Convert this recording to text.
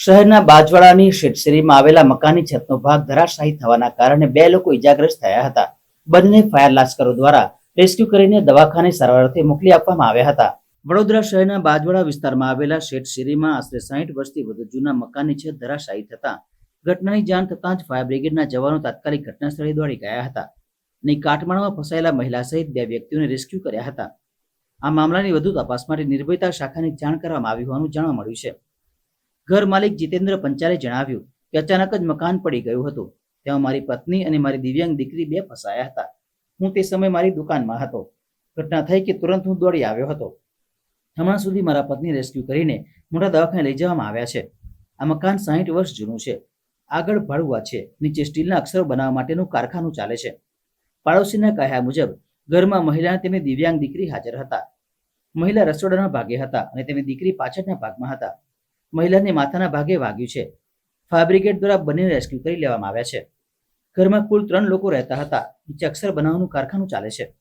શહેરના બાજવાડાની શેઠશેરીમાં આવેલા મકાનની છતનો ભાગ ધરાશાયી થવાના કારણે બે લોકો ઇજાગ્રસ્ત થયા હતા. બંને ફાયર લાશ્કરો દ્વારા રેસ્ક્યુ કરીને દવાખાને સારવાર અર્થે મોકલી આપવામાં આવ્યા હતા. વડોદરા શહેરના બાજવાડા વિસ્તારમાં આવેલા શેઠશેરીમાં આશરે સાહીઠ વર્ષથી વધુ જૂના મકાનની છત ધરાશાયી થતા ઘટનાની જાણ થતાં જ ફાયર બ્રિગેડના જવાનો તાત્કાલિક ઘટનાસ્થળે દોડી ગયા હતા અને કાટમાળમાં ફસાયેલા મહિલા સહિત બે વ્યક્તિઓને રેસ્ક્યુ કર્યા હતા. આ મામલાની વધુ તપાસ માટે નિર્ભયતા શાખાની જાણ કરવામાં આવી હોવાનું જાણવા મળ્યું છે. ઘર માલિક જીતેન્દ્ર પંચાલે જણાવ્યું કે અચાનક જ મકાન પડી ગયું હતું. તેમાં મારી પત્ની અને મારી દિવ્યાંગ દીકરી બે ફસાયા હતા. હું તે સમયે મારી દુકાનમાં હતો. ઘટના થઈ કે તુરંત હું દોડી આવ્યો હતો. હમણાં સુધી મારા પત્ની રેસ્ક્યુ કરીને મોટા દવાખાને લઈ જવામાં આવ્યા છે. આ મકાન સાહીઠ વર્ષ જૂનું છે. આગળ ભાડુઆ છે. નીચે સ્ટીલના અક્ષરો બનાવવા માટેનું કારખાનું ચાલે છે. પાડોશીના કહ્યા મુજબ, ઘરમાં મહિલા તેની દિવ્યાંગ દીકરી હાજર હતા. મહિલા રસોડાના ભાગે હતા અને તેની દીકરી પાછળના ભાગમાં હતા. મહિલાને માથાના ભાગે વાગ્યું છે. ફાયર બ્રિગેડ દ્વારા બંનેને રેસ્ક્યુ કરી લેવામાં આવ્યા છે. ઘરમાં કુલ ત્રણ લોકો રહેતા હતા. નીચે અક્ષર બનાવવાનું કારખાનું ચાલે છે.